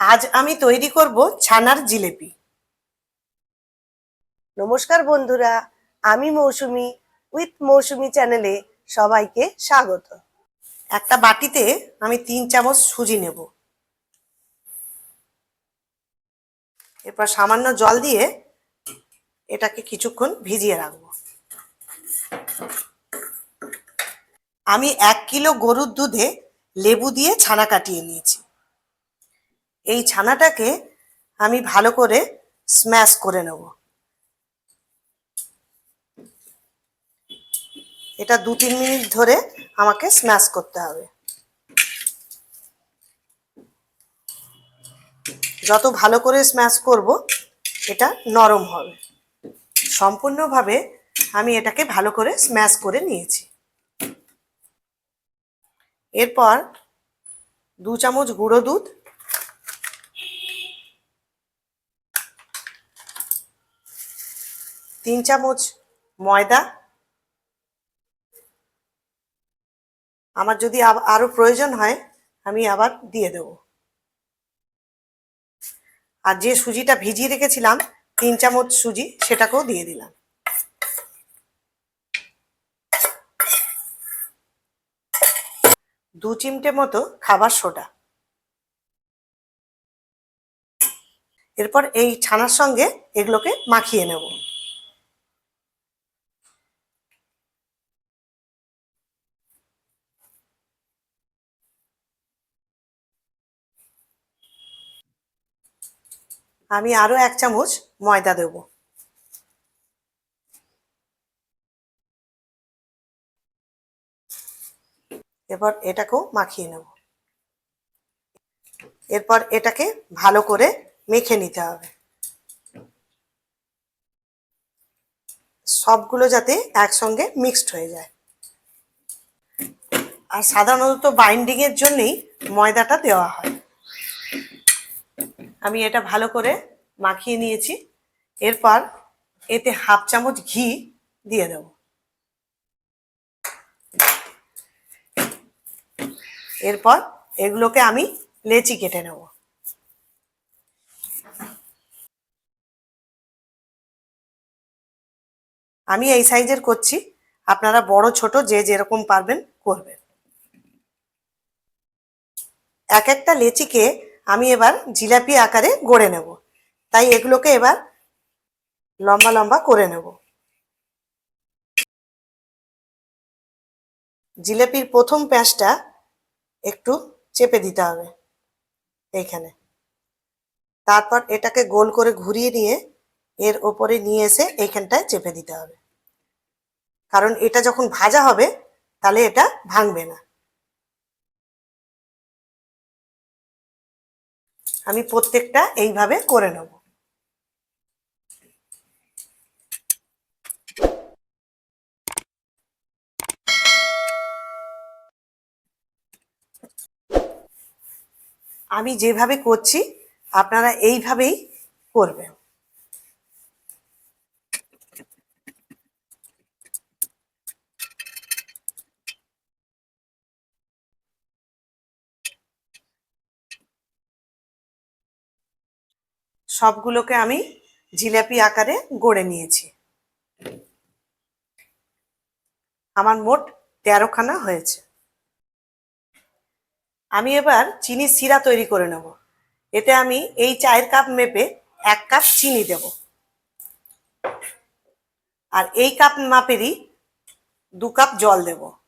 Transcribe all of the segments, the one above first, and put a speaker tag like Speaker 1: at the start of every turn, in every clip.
Speaker 1: আজ আমি তৈরি করব ছানার জিলেপি। নমস্কার বন্ধুরা আমি মৌসুমি উইথ মৌসুমি চ্যানেলে সবাইকে স্বাগত। একটা বাটিতে আমি তিন চামচ সুজি নেব। এরপর সামান্য জল দিয়ে এটাকে কিছুক্ষণ ভিজিয়ে রাখব। আমি এক কিলো গরুর দুধে লেবু দিয়ে ছানা কাটিয়ে নিয়েছি। এই ছানাটাকে আমি ভালো করে স্ম্যাশ করে নেব। এটা দু তিন মিনিট ধরে আমাকে স্ম্যাশ করতে হবে। যত ভালো করে স্ম্যাশ করব, এটা নরম হবে। সম্পূর্ণভাবে আমি এটাকে ভালো করে স্ম্যাশ করে নিয়েছি। এরপর দু চামচ গুঁড়ো দুধ তিন চামচ ময়দা। আমার যদি আব- আরও প্রয়োজন হয়, আমি আবার দিয়ে দেব। আর যে সুজিটা ভিজিয়ে রেখেছিলাম, তিন চামচ সুজি, সেটাকেও দিয়ে দিলাম। দু চিমটে মতো খাবার সোডা। এরপর এই ছানার সঙ্গে এগুলোকে মাখিয়ে নেব। আমি আরও এক চামচ ময়দা দেব। এরপর এটাকেও মাখিয়ে নেব। এরপর এটাকে ভালো করে মেখে নিতে হবে। সবগুলো যাতে একসঙ্গে মিক্সড হয়ে যায়। আর সাধারণত বাইন্ডিং এর জন্যই ময়দাটা দেওয়া হয়। আমি এটা ভালো করে মাখিয়ে নিয়েছি। এরপর এতে হাফ চামচ ঘি দিয়ে দেব। এরপর এগুলোকে আমি লেচি কেটে নেব। আমি এই সাইজের করছি। আপনারা বড়, ছোট, যে যেরকম পারবেন করবেন। এক একটা লেচিকে আমি এবার জিলাপি আকারে গড়ে নেব। তাই এগুলোকে এবার লম্বা লম্বা করে নেব। জিলাপির প্রথম প্যাঁচটা একটু চেপে দিতে হবে এইখানে। তারপর এটাকে গোল করে ঘুরিয়ে নিয়ে এর ওপরে নিয়ে এসে এইখানটায় চেপে দিতে হবে। কারণ এটা যখন ভাজা হবে, তাহলে এটা ভাঙবে না। আমি প্রত্যেকটা এইভাবে করে নেব। আমি যেভাবে করছি আপনারা এইভাবেই করবেন। সবগুলোকে আমি জিলাপি আকারে গড়ে নিয়েছি। আমার মোট তেরোখানা হয়েছে। আমি এবার চিনি সিরা তৈরি করে নেব। এতে আমি এই চায়ের কাপ মেপে এক কাপ চিনি দেব। আর এই কাপ মাপেরই দু কাপ জল দেব।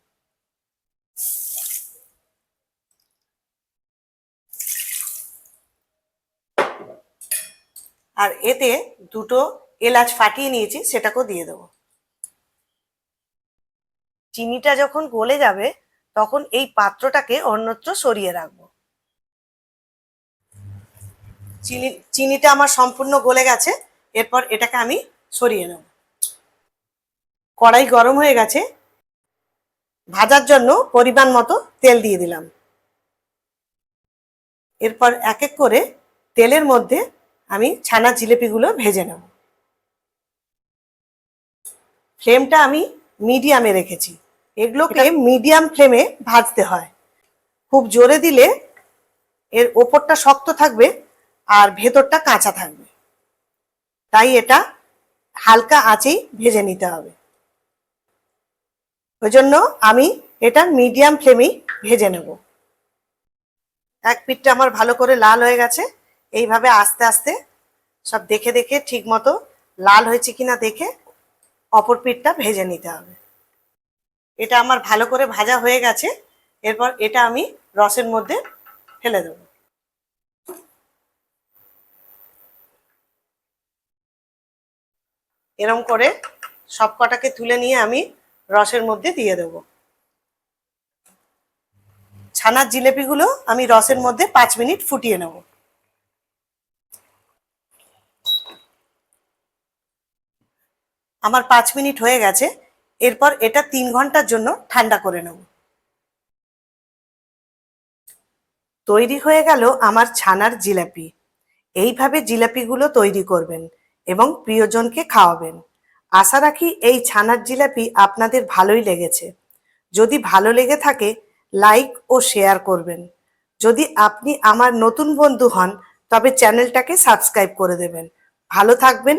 Speaker 1: আর এতে দুটো এলাচ ফাটিয়ে নিয়েছি, সেটাকেও দিয়ে দেবো। চিনিটা যখন গলে যাবে, তখন এই পাত্রটাকে অন্যত্র সরিয়ে রাখব। চিনি, চিনিটা আমার সম্পূর্ণ গলে গেছে, এরপর এটাকে আমি সরিয়ে নেব। কড়াই গরম হয়ে গেছে, ভাজার জন্য পরিমাণ মতো তেল দিয়ে দিলাম। এরপর এক এক করে তেলের মধ্যে আমি ছানা জিলেপিগুলো ভেজে নেব। ফ্লেমটা আমি মিডিয়ামে রেখেছি। এগুলোকে মিডিয়াম ফ্লেমে ভাজতে হয়। খুব জোরে দিলে এর ওপরটা শক্ত থাকবে আর ভেতরটা কাঁচা থাকবে। তাই এটা হালকা আঁচেই ভেজে নিতে হবে। ওই জন্য আমি এটা মিডিয়াম ফ্লেমেই ভেজে নেব। এক পিঠটা আমার ভালো করে লাল হয়ে গেছে। এইভাবে আস্তে আস্তে সব দেখে দেখে ঠিক মতো লাল হয়েছে কিনা দেখে অপর পিঠটা ভেজে নিতে হবে। এটা আমার ভালো করে ভাজা হয়ে গেছে, এরপর এটা আমি রসের মধ্যে ফেলে দেব। এরম করে সব কটাকে তুলে নিয়ে আমি রসের মধ্যে দিয়ে দেব। ছানার জিলেপিগুলো আমি রসের মধ্যে পাঁচ মিনিট ফুটিয়ে নেব। আমার পাঁচ মিনিট হয়ে গেছে, এরপর এটা তিন ঘণ্টার জন্য ঠান্ডা করে নেব। তৈরি হয়ে গেল আমার ছানার জিলাপি। এইভাবে জিলাপিগুলো তৈরি করবেন এবং প্রিয়জনকে খাওয়াবেন। আশা রাখি এই ছানার জিলাপি আপনাদের ভালোই লেগেছে। যদি ভালো লেগে থাকে, লাইক ও শেয়ার করবেন। যদি আপনি আমার নতুন বন্ধু হন, তবে চ্যানেলটাকে সাবস্ক্রাইব করে দেবেন। ভালো থাকবেন